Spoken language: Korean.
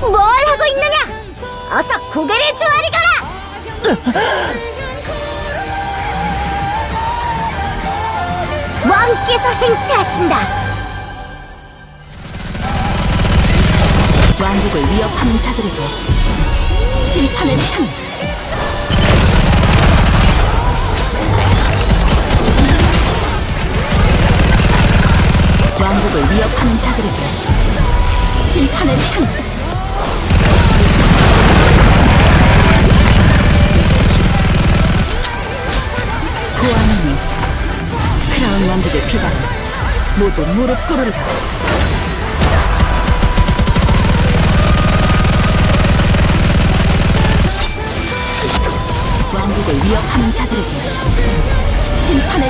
뭘 하고 있느냐? 어서 고개를 조아리 거라! 왕께서 행차하신다. 왕국을 위협하는 자들에게 심판의 창 왕국을 위협하는 자들에게 심판의 창 왕님, 크라운 왕국의 비방, 모두 무릎 꿇으라. 왕국을 위협하는 자들에게 심판의